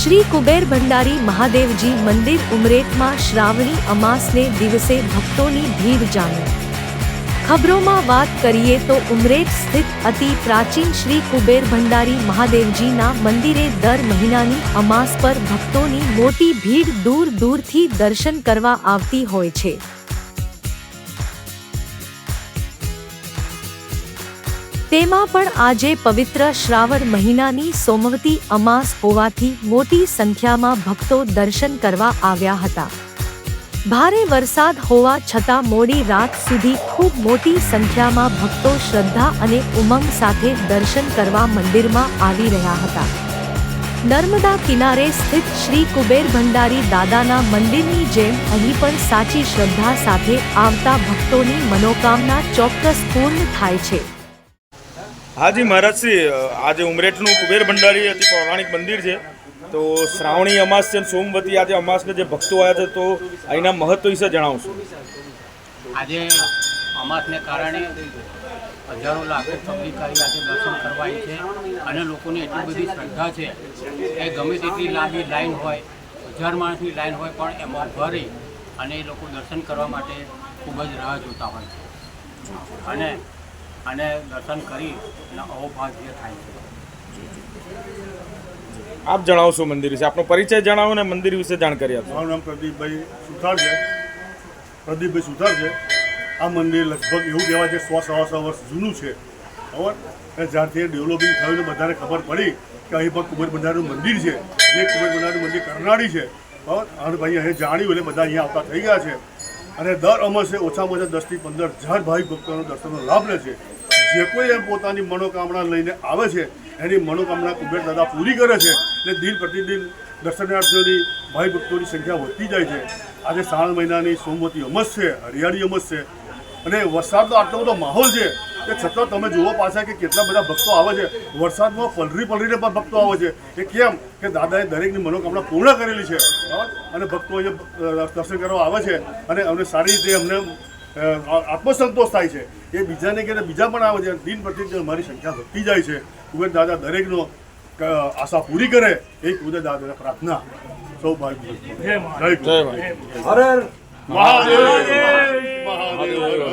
શ્રી કુબેર ભંડારી મહાદેવજી મંદિર ઉમરેઠમાં શ્રાવણી અમાસને દિવસે ભક્તોની ભીડ જામી. ખબરોમાં વાત કરીએ તો ઉમરેઠ સ્થિત અતિ પ્રાચીન શ્રી કુબેર ભંડારી મહાદેવજીના મંદિરે દર મહિનાની અમાસ પર ભક્તોની મોટી ભીડ દૂર દૂરથી દર્શન કરવા આવતી હોય છે. તેમાં પણ આજે પવિત્ર શ્રાવણ મહિનાની સોમવતી અમાસ હોવાથી મોટી સંખ્યામાં ભક્તો દર્શન કરવા આવ્યા હતા. ભારે વરસાદ હોવા છતાં મોડી રાત સુધી ખૂબ મોટી સંખ્યામાં ભક્તો શ્રદ્ધા અને ઉમંગ સાથે દર્શન કરવા મંદિરમાં આવી રહ્યા હતા. નર્મદા કિનારે સ્થિત શ્રી કુબેર ભંડારી દાદાના મંદિરની જેમ અહીં પણ સાચી શ્રદ્ધા સાથે આવતા ભક્તોની મનોકામના ચોક્કસ પૂર્ણ થાય છે. હાજી મહારાજશ્રી આજે ઉમરેઠનું કુબેર ભંડારી અતિ પૌરાણિક મંદિર છે. તો શ્રાવણી અમાસ છે સોમવતી આજે અમાસને જે ભક્તો આવ્યા છે, તો અહીંના મહત્વ વિશે જણાવશું. આજે અમાસને કારણે હજારો લાખો પબ્લિક આવી આજે દર્શન કરવા છે અને લોકોની એટલી બધી શ્રદ્ધા છે કે ગમે તેટલી લાંબી લાઈન હોય, હજાર માણસની લાઈન હોય, પણ એમાં ભરી અને એ લોકો દર્શન કરવા માટે ખૂબ જ રાહ જોતા હોય છે. અને અને દર્શન કરી અને અવભાગ્ય થાય છે. આપ જણાવશો મંદિર વિશે? આપનો પરિચય જણાવો ને મંદિર વિશે જાણકારી આપો મારું નામ પ્રદીપભાઈ સુથાર છે. પ્રદીપભાઈ સુથાર છે. આ મંદિર લગભગ એવું કહેવાય છે સો સવા વર્ષ જૂનું છે. બરાબર? અને જ્યારથી ડેવલપિંગ થયું ને બધાને ખબર પડી કે અહીં પણ કુબેર બંધારનું મંદિર છે. જે કુબેર બંધારનું મંદિર કરનાળી છે. બરાબર? અને ભાઈ અહીં જાણ્યું એટલે બધા અહીંયા આવતા થઈ ગયા છે. અને દર અમાસે ઓછામાં ઓછા દસથી પંદર હજાર ભાઈ ભક્તોનો દર્શનનો લાભ લે છે. જે કોઈ એમ પોતાની મનોકામના લઈને આવે છે, એની મનોકામના કુબેર દાદા પૂરી કરે છે ને દિન પ્રતિદિન દર્શનાર્થીઓની, ભાઈ ભક્તોની સંખ્યા વધતી જાય છે. આજે શ્રાવણ મહિનાની સોમવતી અમસ છે, હરિયાળી અમસ છે અને વરસાદનો આટલો બધો માહોલ છે કે છતાં તમે જુઓ પાછા કે કેટલા બધા ભક્તો આવે છે. વરસાદમાં પલરી પલરીને પણ ભક્તો આવે છે. એ કેમ? કે દાદાએ દરેકની મનોકામના પૂર્ણ કરેલી છે. બરાબર? અને ભક્તો અહીંયા દર્શન કરવા આવે છે અને અમને સારી રીતે અમને આત્મસંતોષ થાય છે. એ બીજાને કે બીજા પણ આવે છે. દિન પ્રતિદિન મારી સંખ્યા વધતી જાય છે. કુબેર દાદા દરેકનો આશા પૂરી કરે. એ કુબેર દાદાને પ્રાર્થના. મહાદેવ મહાદેવ હર હર. મહાદેવ.